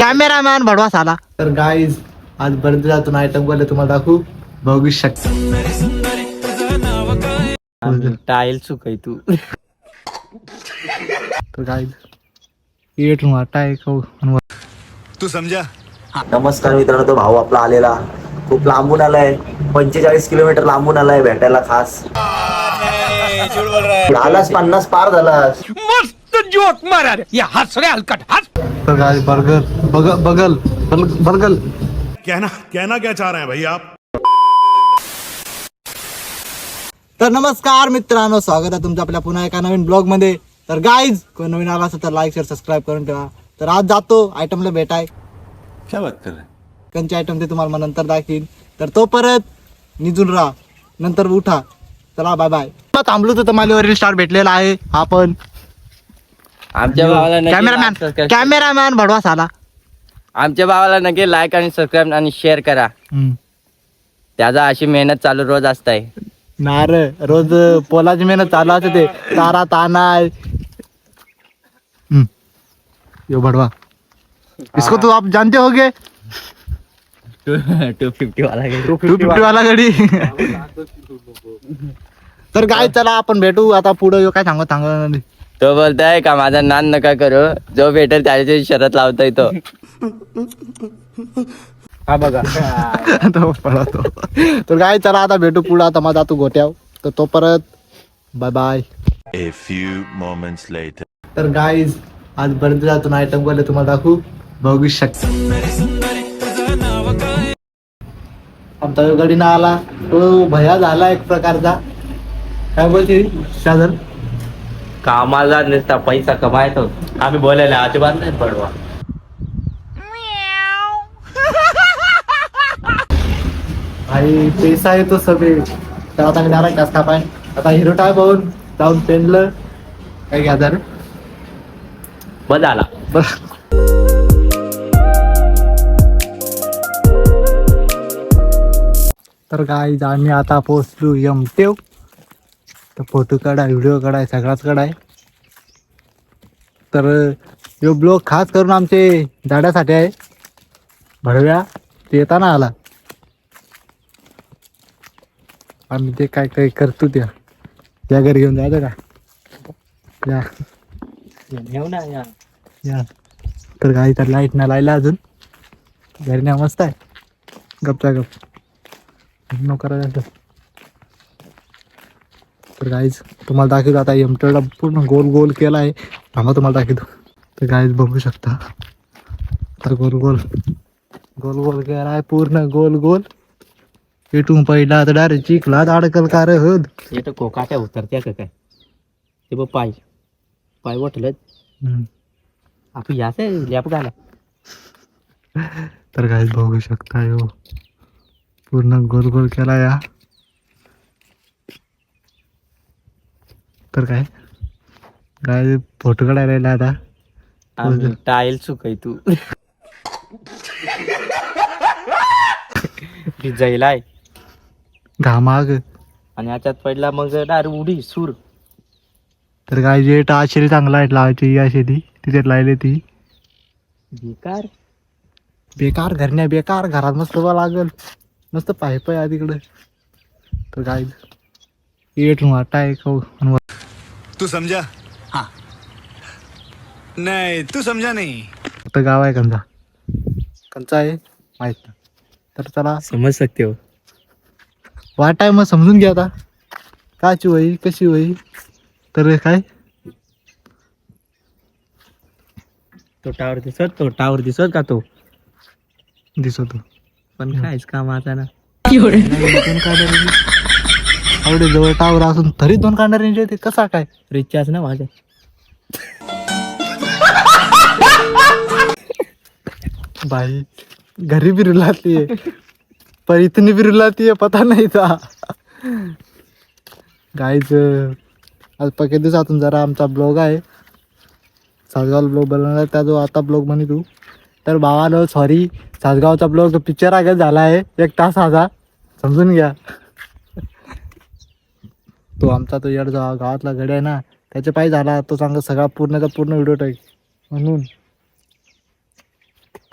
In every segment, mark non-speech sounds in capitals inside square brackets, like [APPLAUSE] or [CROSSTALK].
Cameraman भडवास आला तर guys आज बर्दीलातून आयटम बोलले तुम्हाला दाखवू बघू शकता. टाईल चुकाय तू. तर गाईज येट वाटा एक तू समझा. नमस्कार मित्रांनो तो भाऊ आपला आलेला. खूप लांबून आलाय. पंचेचाळीस किलोमीटर लांबून आलाय भेटायला खास. आलास पन्नास पार झालास. तर गाईज बर्गर बगल बगल बल- बर्गल. कहना कहना क्या चाह रहे हैं भाई आप? तर नमस्कार मित्रांनो स्वागत आहे तुमचं आपल्या पुन्हा एका नवीन ब्लॉगमध्ये तर गाईज कोण नवीन आला असेल तर लाईक शेअर सबस्क्राईब करून ठेवा. तर आज जातो आयटमला भेटाय. क्या बात कर रहे हैं? कंचे आयटम ते तुम्हाला मग नंतर दाखवीन. तर तो परत निजून राहा. नंतर उठा. चला बाय बाय थांबलो तर मालीवरील स्टार भेटलेला आहे. हा पण. आमच्या भावाला नक्की कॅमेरामॅन subscribe- कॅमेरामॅन भडवास आला आमच्या भावाला नक्की लाईक आणि सबस्क्राईब आणि शेअर करा. त्याचा अशी मेहनत चालू रोज असताय. नार रोज पोलाची मेहनत चालू असते ते. तारा ताना. हम्म. यो भडवा. इसको तो आप जानते होगे? टू फिफ्टी वाला टू फिफ्टी वाला गाडी तर काय चला आपण भेटू. आता पुढे काय सांगत सांगत तो बोलताय का माझा नान नका करू. जो भेटेल त्याची शरत लावतोय तो. हा बघा. [LAUGHS] तो पळतो. तर काय चला आता भेटू पुढे. आता माझा तू गोट्याव तर तो परत. Bye bye A few moments later. तर गाईज आज बर्दीलातून आयटम बोलले तुम्हाला दाखवू? बघू शकता. आमचा जो गडी ना आला. तो भया झाला एक प्रकारचा. काय बोलते? साधन? कामाला नुसता पैसा कमायतो आम्ही बोलायला अजिबात नाही पडवा. [LAUGHS] आणि पैसा येतो सगळे. तर आता मी डायरेक्ट कस पाय आता हिरो टाय पाहून जाऊन पेनलं. काय घ्या रे बस आला बस. तर काय आम्ही आता पोहोचलो यमटेव तर फोटो काढाय व्हिडिओ काढाय सगळाच काढाय तर यो ब्लॉग खास करून आमचे झाडासाठी आहे. भडव्या ते येताना आला. आम्ही ते काय काय करतो त्या. त्या घरी घेऊन जायचं का? या. घेऊ ना या. या. तर गाडी तर लाइट ना लायला अजून. घरी नाही मस्त आहे. गपचा गप. नो करायचं तर गाईज तुम्हाला दाखवतो आता एमटेडा पूर्ण गोल गोल केला आहे. थांबा तुम्हाला दाखवतो. तर गाईज बघू शकता. तर गोल गोल गोल गोल केला आहे पूर्ण गोल गोल. इथून पहिला तर डायरेक्ट चिखलात अडकल का रे हद हे तर कोकाट्या उतरत्या का काय? ते बघ पाय. पाय वाटलं हम्म. आपण याच लॅप घाला. तर काय बघू शकता यो. पूर्ण गोल गोल केला या. तर काय? काय फोटो काढायला आता? टाईल चुकाय तू. भिजायलाय घामाग आणि याच्यात पडला मग डायरेक्ट उडी सूर. तर काय जे आशेरी चांगला आहे लावायची आशेरी तिथे लायले ती. बेकार. बेकार घरण्या बेकार. घरात मस्त लागल. मस्त आहे आधी तिकडे. तर काय? वाटा आहे खाऊ तू समझा. हाँ. नहीं तू समझा नहीं. फक्त गाव आहे कंचा कंचा आहे? माहीत नाही. तर चला. समज सकते हो. वाट आहे मग समजून घ्या आता. काची होई कशी होई तर काय? तो टावर दिसत तो टावर दिसत का तो? दिसतो. पण कायच कामाचा ना. दोन काढणारे आवडे जवळ टावर असून तरी दोन काढणारे ते कसा काय? रिचार्ज ना माझ्या भाई घरी भी रुलाती है पर इतनी भी रुलाती है पता नहीं था गाईच आज पके दिवसातून जरा आमचा ब्लॉग आहे. सासगाव ब्लॉग बनवला त्या जो आता ब्लॉग म्हणे तू. तर भावानं सॉरी सासगावचा ब्लॉग पिक्चर आगत झाला आहे. एक तास माझा समजून घ्या. तो आमचा तो येड जो गावातला गड आहे ना त्याच्या पायी झाला तो चांगला सगळा पूर्णचा पूर्ण व्हिडिओ टाक. म्हणून.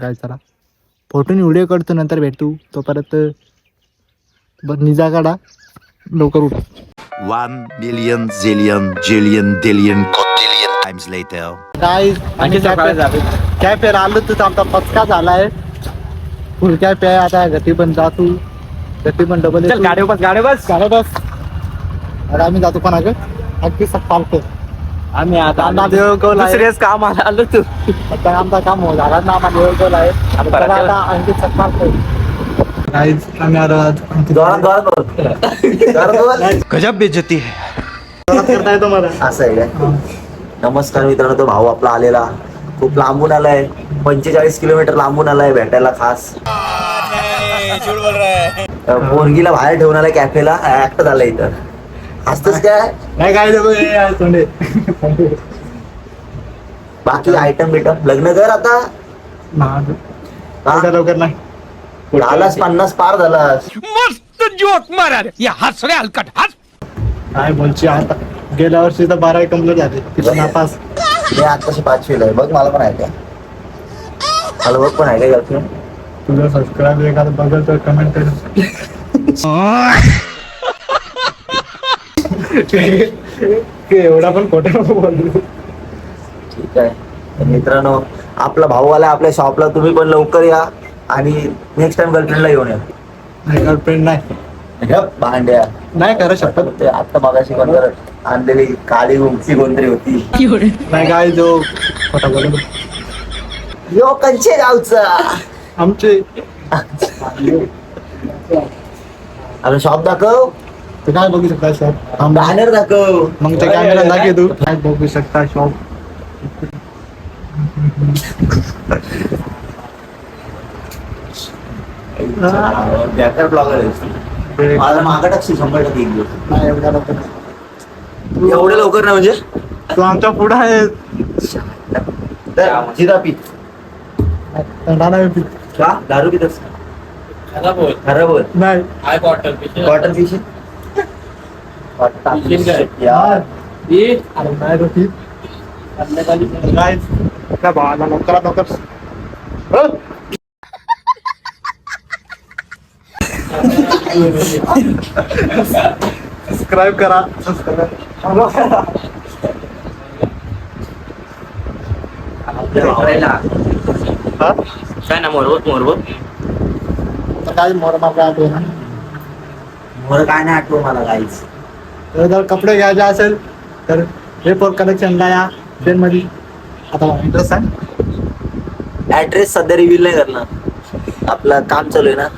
काय चला फोटोनी व्हिडिओ करतो नंतर भेटू तो. परत बरं निजा काढा. लवकर उठा. One million zillion jillion dillion cotillion times later. काय आणखी सकाळी जावे. कॅफे आलो तर आमचा पचका झालाय. फुल कॅफे आहे आता गती पण जातो. गती पण डबल चल गाडी बस गाडी बस. गाडी बस. अरे आम्ही जातो पण अगं अगदी सकाळचं आम्ही आता आम्हाला देवगौल आहे. दुसऱ्याच काम आलो तू आता आमचा काम हो झाला ना आम्हाला देवगौल आहे आता आणखी बोल. गजब बेइज्जती है असं आहे काय नमस्कार मित्रांनो तो भाऊ आपला आलेला खूप लांबून आलाय पंचेचाळीस किलोमीटर लांबून आलाय भेटायला खास पोरगीला बाहेर ठेवून आलाय कॅफेला ऍक्ट झालाय इथं असतच काय? नाही काय तोंडे बाकी आयटम बिटम लग्न कर आता. ना, हा? लवकर नाही. झालास पन्नास पार झालास. मस्त जोक मारा रे. या हंस रे हलकट हंस. काय बोलची आता. गेल्या वर्षी तर बारावी कंप्लीट झाली. तिथं नापास. मी आताशी पाचवीला आहे. बघ मला पण आहे काय मला बघ पण आहे काय गर्लफ्रेंड तुझं सबस्क्राईब एखादं बघल तर कमेंट कर [LAUGHS] एवढा पण खोटं नको बोलू. ठीक आहे. तर मित्रांनो आपला भाऊ आला आपल्या शॉपला तुम्ही पण लवकर या आणि नेक्स्ट टाइम गर्लफ्रेंडला घेऊन या. गर्लफ्रेंड नाही. भांड्या. नाही करू शकत. ते आता मगाशी आणलेली काळी उंची कोणतरी होती. नाही काय जो खोटा बोलू यो कंचे गावचा. आमचे. शॉप दाखव. ते काय बघू शकता शॉप बॅनर दाखव. मग ते कॅमेरा दाखव तू. काय बघू शकता शॉप बॅकर ब्लॉगर आहे मला मागं टाकशील शंभर टक्के एक दिवस. नाही एवढ्या लवकर नाही. एवढे लवकर ना म्हणजे? तू आमच्या पुढे आहे तर जिरा पी. थंडा नाही पित. का? दारू पितस? खरं बोल. नाही. कॉटन पिशी यार अरे नाही तो पित. नाही त्या भावाला लवकर लवकर हो. सबस्क्राईब करा सबस्क्राईब करा हा? काय ना मोरबत मोरबत तर काय मोर आपल्या आठवण आहे. मोर काय नाही आठवं मला काहीच तर जर कपडे घ्यायचे असेल तर हे फोर कलेक्शनला या. ट्रेनमध्ये आता इंटरेस्ट आहे ऍड्रेस सध्या रिव्हील नाही करणार. आपलं काम चालू आहे ना.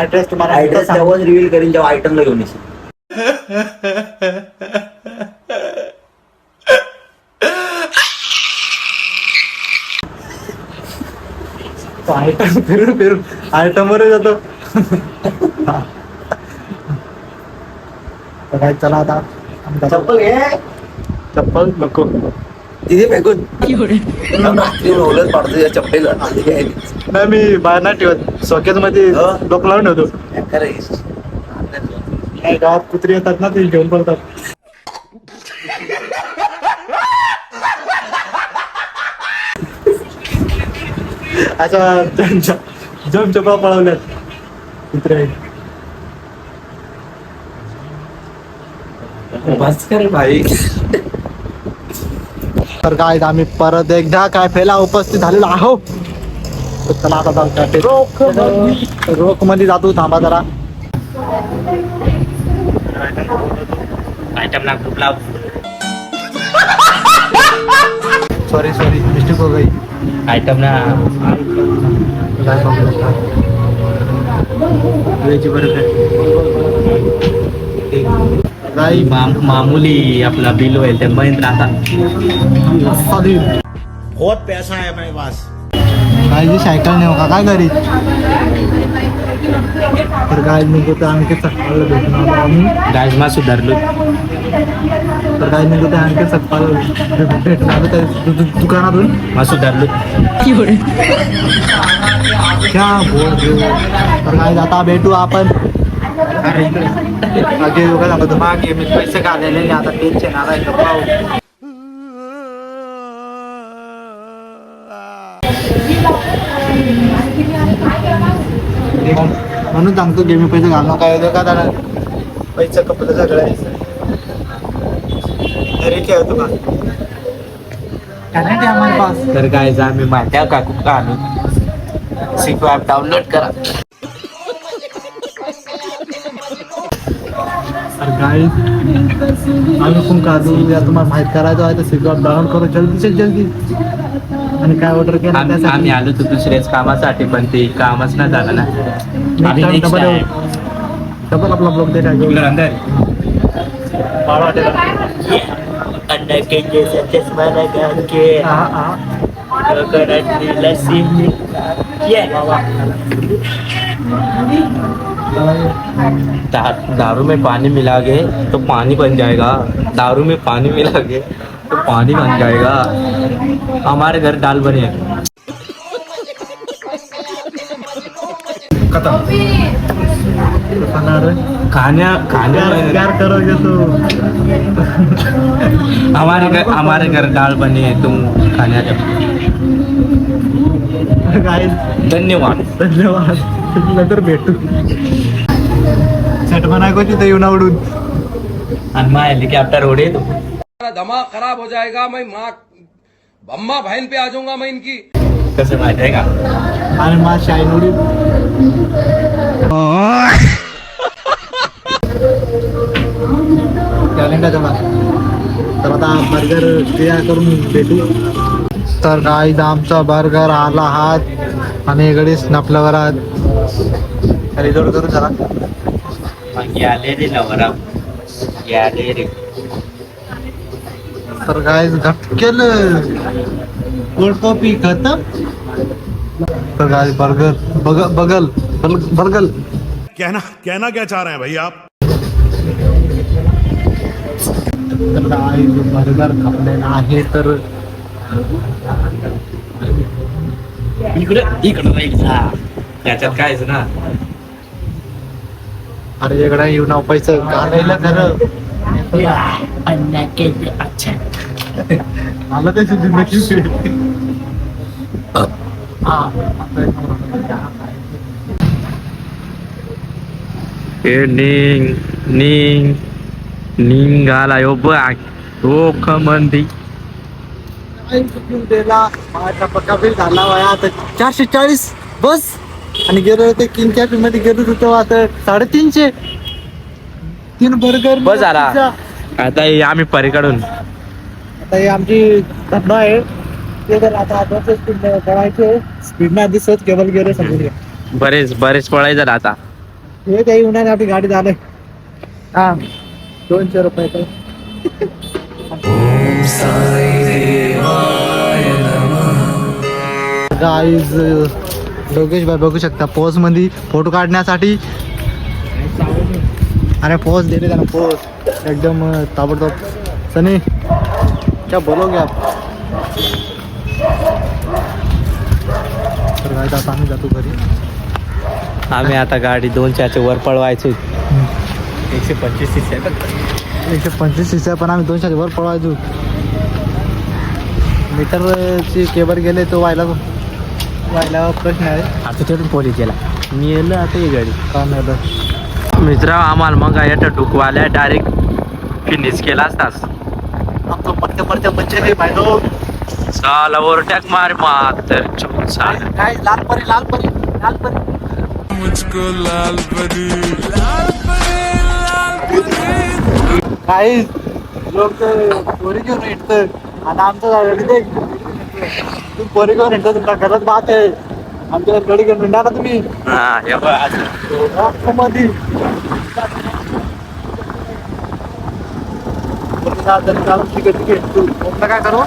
ऍड्रेस तुम्हाला ऍड्रेस सांगू. तेव्हाच रिव्हील करीन जेव्हा आयटमला घेऊन येशील. आयटम फिरून फिरून आयटम वर जातो. तर काय चला आता. चप्पल घे. चप्पल नको. तिथे फेकून. रात्री ओलत पडतो या चप्पल नाही मी बाहेर नाही ठेवत. सॉकेटमध्ये हो. लोक लावून ठेवतो. नाही गावात कुत्री येतात ना ते घेऊन पडतात अच्छा जम चपा पळवल्यात कुत्रे बस कर भाई. तर काय आम्ही परत एकदा काय फेला उपस्थित झालेलो आहो चला आता जाऊ कॅफे रोख रोखमध्ये जातो थांबा जरा. सॉरी सॉरी मिस्टेक हो गई. आयटम ना काय बघू शकता. Veggie burger. माम- मामूली आपला बिल होईल ते महिंद्रा आता. बहुत पैसा है मेरे पास। जी सायकल नेऊ का? काय घरी? तर काय निघतो ते आणखी सकाळला भेटून आलो आम्ही. गाईज मा सुधारलो. तर काय निघतो ते आणखी सकाळला भेटून आलो त्या दुकानातून? मा सुधारलो. क्या बोल हो? तर काय आता भेटू आपण. मागे योगा सांगतो मागे मी पैसे काढलेले नाही, आता टेन्शन आलाय तर पाहू. म्हणून सांगतो गेमी पैसे घालणं काय होतं का त्याला पैसे कपडे सगळं. अरे काय होतं का? तर काय आम्ही माहिती आहे का? सिको ॲप डाउनलोड करा. अरे गाइस आम्ही पण काजू या तुम्हाला माहीत करायचं आहे तर सिक्युअर डाऊन करू. जल्दी से जल्दी. आणि काय ऑर्डर केलं आम्ही आम्ही आलो होतो दुसऱ्याच कामासाठी पण ते कामच नाही झालं ना. आम्ही next डबल time. डबल आपला ब्लॉग दे इकडं अंदर. दा- दारू में पानी मिला के तो पानी बन जाएगा। दारू में पानी मिला के तो पानी बन जाएगा। हमारे घर दाल बने खाना खाने करोगे तो। हमारे घर हमारे घर दाल बनी है तुम खाने धन्यवाद। धन्यवाद। नंतर भेटू। तिथे येऊन आवडून आणि उडे दिमाग खराब हो जाएगा मैं माँ अम्मा बहन पे आ जाऊंगा मैं इनकी। कसं माहिती आहे का आणि मा शाईन उडीन टॅलेंट आहे तर आता बर्गर तयार करून भेटू तर काय आमचा बर्गर आला हात आणि इकडे स्नॅपलवर आहात रिझोड करू जरा नवरा. तर काय कॉफी खतम. तर काय बर्गर बग बगल बल- बर्गल. कहना कहना क्या चाह रहे हैं भाई आप? तर काय बर्गर खाल्लेला आहे तर इकडे इकडे राहायचा त्याच्यात कायच ना? अरे इकडे येऊ ना पैसे घालायला खरं मला त्याची जिंदगी हे निंग निंग निंगाला यो माझा पक्का बिल झाला वया. आता चारशे चाळीस बस. आणि गेलो ते किंग कॅफे मध्ये गेलो होतो आता साडेतीनशे. तीन बर्गर बस झाला. आता हे आम्ही परीकडून आता हे आमची धंदा आहे. ते तर आता आता स्पीड करायचे. स्पीड नाही दिसत केवळ गेले समजून बरेच बरेच पळायचं आता. हे काही उन्हाने आपली गाडी झाले हा. दोनशे रुपये तर. गाईज लोकेश भाई बघू शकता पोजमध्ये फोटो काढण्यासाठी. अरे पोज दिले त्याला पोज एकदम ताबडतोब. सनी क्या बोलोगे आप तर गाईज आता आम्ही जातो घरी. आम्ही आता गाडी दोन चारच्या वर पळवायचो. एकशे पंचवीस सीसी आहे. एकशे पंचवीस सीसी पण आम्ही दोनशे वर पळवायचो. मीटरची केबल गेले तो व्हायला व्हायला प्रश्न आहे. आता तिथून पोलीस गेला. मी येलो आता ही गाडी. का नाही तर मित्र आम्हाला मग याच्या डुकवाल्या डायरेक्ट फिनिश केला असतास. बच्चे नाही साल मार मातर लाल परी लाल परी लाल परी. काही लोक पोरी घेऊन येत आणि आमचं दे तू पोरी घेऊन येतो तुमच्या घरात बात आहे. आमच्या गाडी घेऊन येणार ना तुम्ही. हा हे बघ. असं. मध्ये ठीक आहे ठीक आहे तू कोणतं काय करू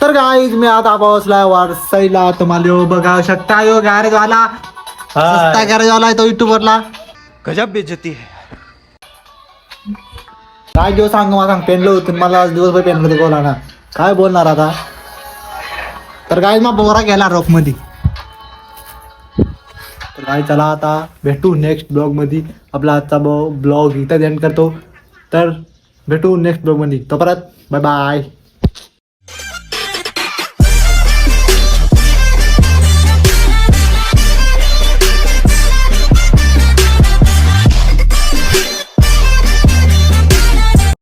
तर गाईज मी आता पोहोचलाय वारसाईला. तुम्हाला यो बघा शकता यो गॅरेज वाला सस्ता गॅरेज वाला आहे तो युट्यूब वरला गजब बेइज्जती है. काय दिवस सांग मला सांग. पेनलो होतं मला आज दिवसभर पेनमध्ये बोला ना काय बोलणार आता? तर काय मग बोरा गेला रॉकमध्ये तर काय चला आता भेटू नेक्स्ट ब्लॉगमध्ये आपला आजचा ब्लॉग इथं एंड करतो. तर भेटू नेक्स्ट ब्लॉगमध्ये परत बाय बाय